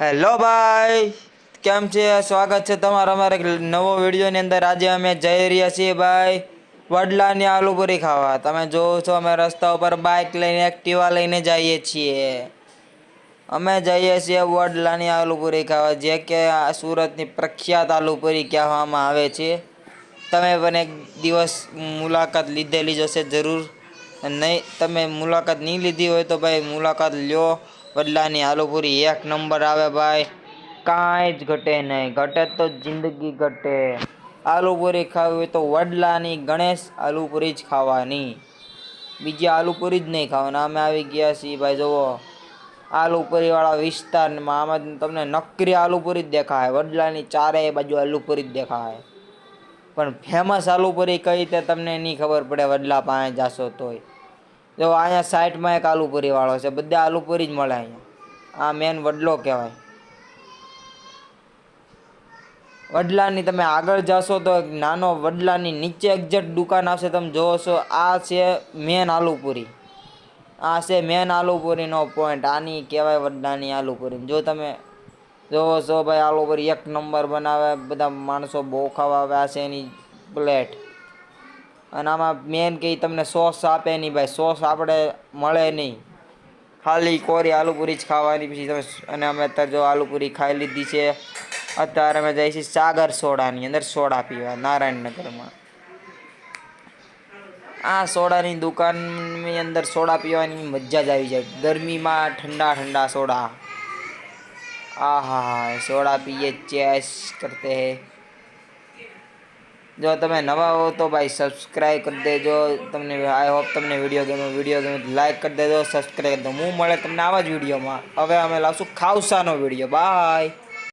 Hello ભાઈ, કેમ છે? સ્વાગત છે તમારા અમારે નવો વિડીયોની અંદર. આજે અમે જઈ રહ્યા છીએ ભાઈ, વડલાની આલુપુરી ખાવા. તમે જોવો છો, અમે રસ્તા ઉપર બાઇક લઈને એક્ટિવા લઈને જઈએ છીએ. અમે જઈએ છીએ વડલાની આલુપુરી ખાવા, જે કે સુરતની પ્રખ્યાત આલુપુરી કહેવામાં આવે છે. તમે પણ એક દિવસ મુલાકાત લીધેલી જશે જરૂર. નહીં, તમે મુલાકાત નહીં લીધી હોય તો ભાઈ મુલાકાત લ્યો. વડલાની આલુપુરી એક નંબર આવે ભાઈ. કાંઈ જ ઘટે નહીં. ઘટે તો જિંદગી ઘટે. આલુપુરી ખાવી હોય તો વડલાની ગણેશ આલુપુરી જ ખાવાની. બીજી આલુપુરી જ નહીં ખાવાની. અમે આવી ગયા છીએ ભાઈ, જુઓ. આલુપુરીવાળા વિસ્તારમાં આમાં તમને નકરી આલુપુરી જ દેખાય. વડલાની ચારેય બાજુ આલુપુરી જ દેખાય. પણ ફેમસ આલુપુરી કઈ રીતે તમને નહીં ખબર પડે. વડલા પાસે જાશો તોય. જો અહીંયા સાઈડમાં એક આલુપુરીવાળો છે, બધા આલુપુરી જ મળે અહીંયા. આ મેન વડલો કહેવાય. વડલાની તમે આગળ જશો તો એક નાનો વડલાની નીચે એક્ઝેક્ટ દુકાન આવશે, તમે જોવો છો, આ છે મેન આલુપુરી. આ છે મેન આલુપુરીનો પોઈન્ટ આની કહેવાય વડલાની આલુપુરી. જો તમે જોવો છો ભાઈ, આલુપુરી એક નંબર બનાવે, બધા માણસો બહુ ખાવા આવે, આ છે એની પ્લેટ અને આમાં મેન કે તમને સોસ આપે નહીં ભાઈ. સોસ આપણે મળે નહીં. ખાલી કોરી આલુપૂરી જ ખાવાની, પછી તમે અને અમે અત્યારે જો આલુપૂરી ખાઈ લીધી છે. અત્યારે અમે જઈએ છીએ સાગર સોડાની અંદર સોડા પીવા, નારાયણનગરમાં. આ સોડાની દુકાનની અંદર સોડા પીવાની મજા જ આવી જાય. ગરમીમાં ઠંડા ઠંડા સોડા. આહા સોડા પીએ, ચેસ કરતે હે. જો તમે નવા હો તો ભાઈ સબસ્ક્રાઈબ કરી દેજો. તમને આઈ હોપ તમને વીડિયો ગમે. વીડિયો ગમે લાઈક કરી દેજો સબસ્ક્રાઈબ કરી દો હું મળે તમને આવા જ વિડીયોમાં હવે અમે લાવશું ખાવસાનો વીડિયો બાય